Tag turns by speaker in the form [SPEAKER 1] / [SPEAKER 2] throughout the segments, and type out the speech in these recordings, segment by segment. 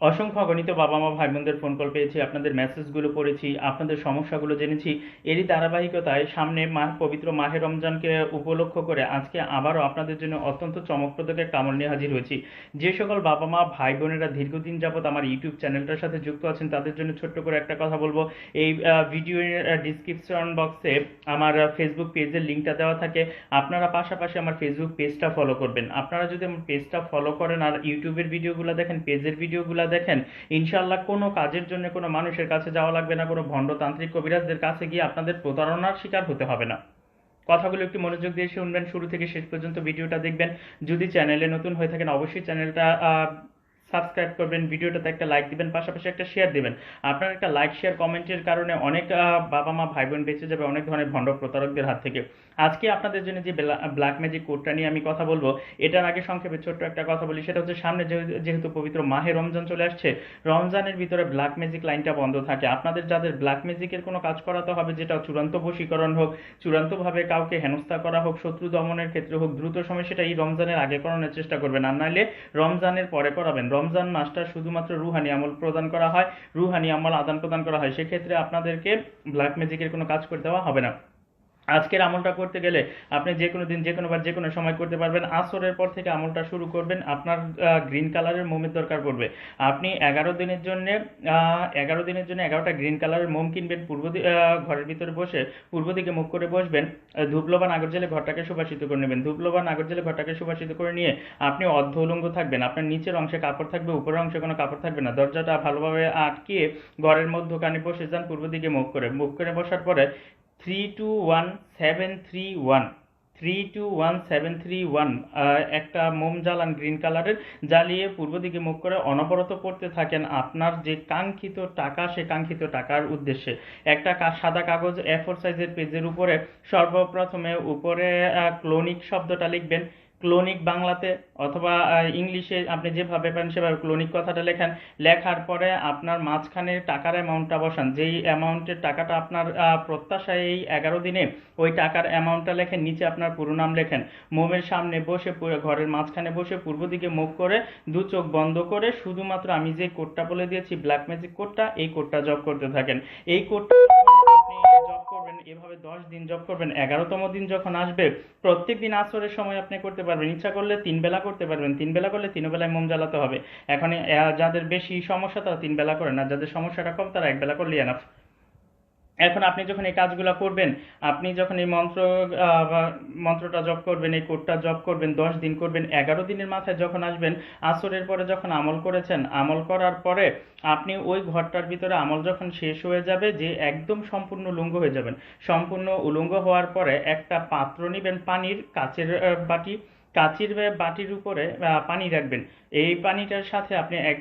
[SPEAKER 1] অসংখ্য অগণিত বাবা মা ভাই বোনদের ফোন কল পেয়েছি, আপনাদের মেসেজগুলো পড়েছি, আপনাদের সমস্যাগুলো জেনেছি। এরই ধারাবাহিকতায় সামনে মাহ পবিত্র মাহে রমজানকে উপলক্ষ করে আজকে আবারও আপনাদের জন্য অত্যন্ত চমকপ্রদ একটা আমল নিয়ে হাজির হয়েছি। যে সকল বাবা মা ভাই বোনেরা দীর্ঘদিন যাবত আমার ইউটিউব চ্যানেলটার সাথে যুক্ত আছেন, তাদের জন্য ছোট্ট করে একটা কথা বলব। এই ভিডিওর ডিসক্রিপশন বক্সে আমার ফেসবুক পেজের লিঙ্কটা দেওয়া থাকে। আপনারা পাশাপাশি আমার ফেসবুক পেজটা ফলো করবেন। আপনারা যদি আমার পেজটা ফলো করেন আর ইউটিউবের ভিডিওগুলো দেখেন পেজের ভিডিওগুলো দেখেন ইনশাল্লাহ কোনো কাজের জন্য কোনো মানুষের কাছে যাওয়া লাগবে না, কোনো ভণ্ডতান্ত্রিক কবিরাজদের কাছে গিয়ে আপনাদের প্রতারণার শিকার হতে হবে না। কথাগুলো একটু মনোযোগ দিয়ে শুনবেন, শুরু থেকে শেষ পর্যন্ত ভিডিওটা দেখবেন। যদি চ্যানেলে নতুন হয়ে থাকেন, অবশ্যই চ্যানেলটা সাবস্ক্রাইব করবেন, ভিডিওটাতে একটা লাইক দিবেন, পাশাপাশি একটা শেয়ার দিবেন। আপনার একটা লাইক শেয়ার কমেন্টের কারণে অনেক বাবা মা ভাই বোন বেঁচে যাবে, অনেক ধরনের ভণ্ড প্রতারকদের হাত থেকে। আজকে আপনাদের জন্য যে ব্ল্যাক ম্যাজিক কোডটা নিয়ে আমি কথা বলব, এটার আগে সংক্ষেপে ছোট্ট একটা কথা বলি, সেটা হচ্ছে সামনে যেহেতু পবিত্র মাহে রমজান চলে আসছে, রমজানের ভিতরে ব্ল্যাক ম্যাজিক লাইনটা বন্ধ থাকে। আপনাদের যাদের ব্ল্যাক ম্যাজিকের কোনো কাজ করাতে হবে, যেটা চূড়ান্ত বশীকরণ হোক, চূড়ান্তভাবে কাউকে হেনস্থা করা হোক, শত্রু দমনের ক্ষেত্রে হোক, দ্রুত সময় সেটা এই রমজানের আগে করানোর চেষ্টা করবেন। আর নাহলে রমজানের পরে করাবেন। রমজান মাসটা শুধুমাত্র রুহানি আমল প্রদান করা হয়, রুহানি আমল আদান প্রদান করা হয়। সেক্ষেত্রে আপনাদেরকে ব্ল্যাক ম্যাজিকের কোনো কাজ করে দেওয়া হবে না। আজকের আমলটা করতে গেলে আপনি যে কোনো দিন, যে কোনো বার, যে কোনো সময় করতে পারবেন। আসরের পর থেকে আমলটা শুরু করবেন। আপনার গ্রিন কালারের মোমের দরকার পড়বে। আপনি এগারো দিনের জন্য এগারো দিনের জন্য এগারোটা গ্রিন কালারের মোম কিনবেন। পূর্ব ঘরের ভিতরে বসে পূর্ব দিকে মুখ করে বসবেন। ধূপলবান আগর জেলে ঘরটাকে সুবাসিত করে নেবেন। ধূপলবান আগর জেলে ঘরটাকে সুবাসিত করে নিয়ে আপনি অর্ধ উলঙ্গ থাকবেন। আপনার নিচের অংশে কাপড় থাকবে, উপরের অংশে কোনো কাপড় থাকবে না। দরজাটা ভালোভাবে আটকিয়ে ঘরের মধ্যখানে বসে যান, পূর্ব দিকে মুখ করে। মুখ করে বসার পরে three two one seven three one three two one seven three one একটা মোম জ্বালান গ্রিন কালারের জ্বালিয়ে পূর্ব দিকে মুখ করে অনবরত করতে থাকেন আপনার যে কাঙ্ক্ষিত টাকা, সে কাঙ্ক্ষিত টাকার উদ্দেশ্যে। একটা সাদা কাগজ এফোর ফোর সাইজের পেজের উপরে সর্বপ্রথমে উপরে ক্লোনিক শব্দটা লিখবেন। ক্লোনিক বাংলাতে অথবা ইংলিশে আপনি যেভাবে পারেন সেভাবে ক্লোনিক কথাটা লেখেন। লেখার পরে আপনার মাঝখানে টাকার অ্যামাউন্টটা বসান। যেই অ্যামাউন্টের টাকাটা আপনার আহ, প্রত্যাশায় এই এগারো দিনে ওই টাকার অ্যামাউন্টটা লেখেন নিচে আপনার পুরো নাম লেখেন। মোমের সামনে বসে ঘরের মাঝখানে বসে পূর্ব দিকে মুখ করে দু চোখ বন্ধ করে শুধুমাত্র আমি যে কোডটা বলে দিয়েছি ব্ল্যাক ম্যাজিক কোডটা এই কোডটা জব করতে থাকেন। এই কোডটা এভাবে দশ দিন জব করবেন, এগারোতম দিন যখন আসবে প্রত্যেক দিন আসরের সময় আপনি করতে পারবেন। ইচ্ছা করলে তিন বেলা করতে পারবেন। তিন বেলা করলে তিন বেলায় মোম জ্বালাতে হবে। এখন যাদের বেশি সমস্যা, তারা তিন বেলা করে না যাদের সমস্যাটা কম, তারা এক বেলা করলে এনাফ এখন আপনি যখন এই কাজগুলো করবেন, আপনি যখন এই মন্ত্র মন্ত্রটা জপ করবেন, এই কোডটা জপ করবেন, দশ দিন করবেন, এগারো দিনের মাথায় যখন আসবেন, আসরের পরে যখন আমল করেছেন, আমল করার পরে আপনি ওই ঘরটার ভিতরে আমল যখন শেষ হয়ে যাবে, যে একদম সম্পূর্ণ উলঙ্গ হয়ে যাবেন। সম্পূর্ণ উলঙ্গ হওয়ার পরে একটা পাত্র নেবেন পানির, কাচের বাটি। কাচির বাটির উপরে পানি রাখবেন। এই পানিটার সাথে আপনি এক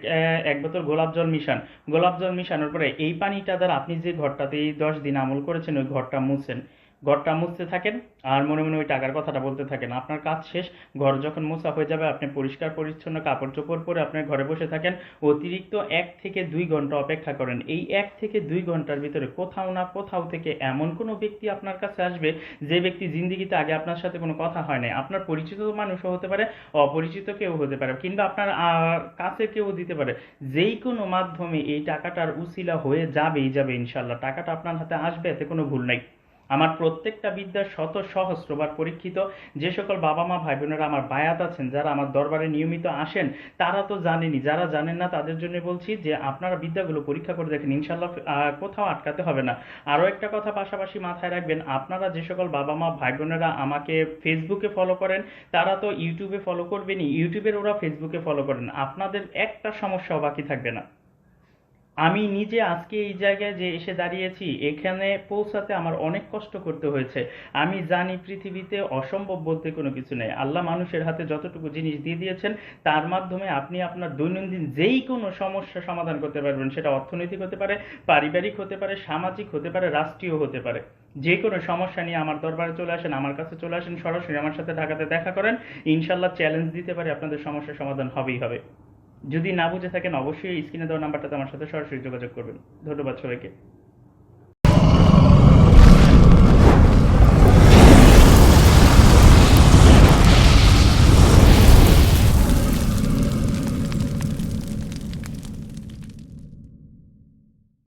[SPEAKER 1] এক বোতল গোলাপ জল মিশান। গোলাপ জল মিশানোর পরে এই পানিটা দ্বারা আপনি যে ঘরটাতে এই দশ দিন আমল করেছেন, ওই ঘরটা মুছেন। ঘরটা মুছতে থাকেন আর মনে মনে ওই টাকার কথাটা বলতে থাকেন। আপনার কাজ শেষ, ঘর যখন মোছা হয়ে যাবে, আপনি পরিষ্কার পরিচ্ছন্ন কাপড় চোপড় পরে আপনার ঘরে বসে থাকেন। অতিরিক্ত এক থেকে দুই ঘণ্টা অপেক্ষা করেন। এই এক থেকে দুই ঘণ্টার ভিতরে কোথাও না কোথাও থেকে এমন কোনো ব্যক্তি আপনার কাছে আসবে, যে ব্যক্তি জিন্দিগিতে আগে আপনার সাথে কোনো কথা হয় নাই। আপনার পরিচিত মানুষও হতে পারে, অপরিচিত কেউ হতে পারে, কিংবা আপনার কাছে কেউ দিতে পারে। যেই কোনো মাধ্যমে এই টাকাটার উসিলা হয়ে যাবেই যাবে ইনশাল্লাহ। টাকাটা আপনার হাতে আসবে, এতে কোনো ভুল নাই। আমার প্রত্যেকটা বিদ্যা শত সহস্রবার পরীক্ষিত। যে সকল বাবা মা ভাই বোনেরা আমার বায়াত আছেন, যারা আমার দরবারে নিয়মিত আসেন, তারা তো জানেনি যারা জানেন না, তাদের জন্য বলছি যে, আপনারা বিদ্যাগুলো পরীক্ষা করে দেখেন ইনশাল্লাহ কোথাও আটকাতে হবে না। আরও একটা কথা পাশাপাশি মাথায় রাখবেন, আপনারা যে সকল বাবা মা ভাই বোনেরা আমাকে ফেসবুকে ফলো করেন, তারা তো ইউটিউবে ফলো করবেনই। ইউটিউবের ওরা ফেসবুকে ফলো করেন। আপনাদের একটা সমস্যাও বাকি থাকবে না। আমি নিজে আজকে এই জায়গায় যে এসে দাঁড়িয়েছি, এখানে পৌঁছাতে আমার অনেক কষ্ট করতে হয়েছে। আমি জানি পৃথিবীতে অসম্ভব বলতে কোনো কিছু নেই। আল্লাহ মানুষের হাতে যতটুকু জিনিস দিয়ে দিয়েছেন, তার মাধ্যমে আপনি আপনার দৈনন্দিন যেই কোনো সমস্যা সমাধান করতে পারবেন, সেটা অর্থনৈতিক হতে পারে, পারিবারিক হতে পারে, সামাজিক হতে পারে, রাষ্ট্রীয় হতে পারে। যে কোনো সমস্যা নিয়ে আমার দরবারে চলে আসেন, আমার কাছে চলে আসেন, সরাসরি আমার সাথে ঢাকাতে দেখা করেন, ইনশাল্লাহ চ্যালেঞ্জ দিতে পারে, আপনাদের সমস্যার সমাধান হবেই হবে। যদি না বুঝে থাকেন, অবশ্যই স্ক্রিনে দেওয়া নাম্বারটাতে আমার সাথে সরাসরি যোগাযোগ করবেন। ধন্যবাদ সবাইকে।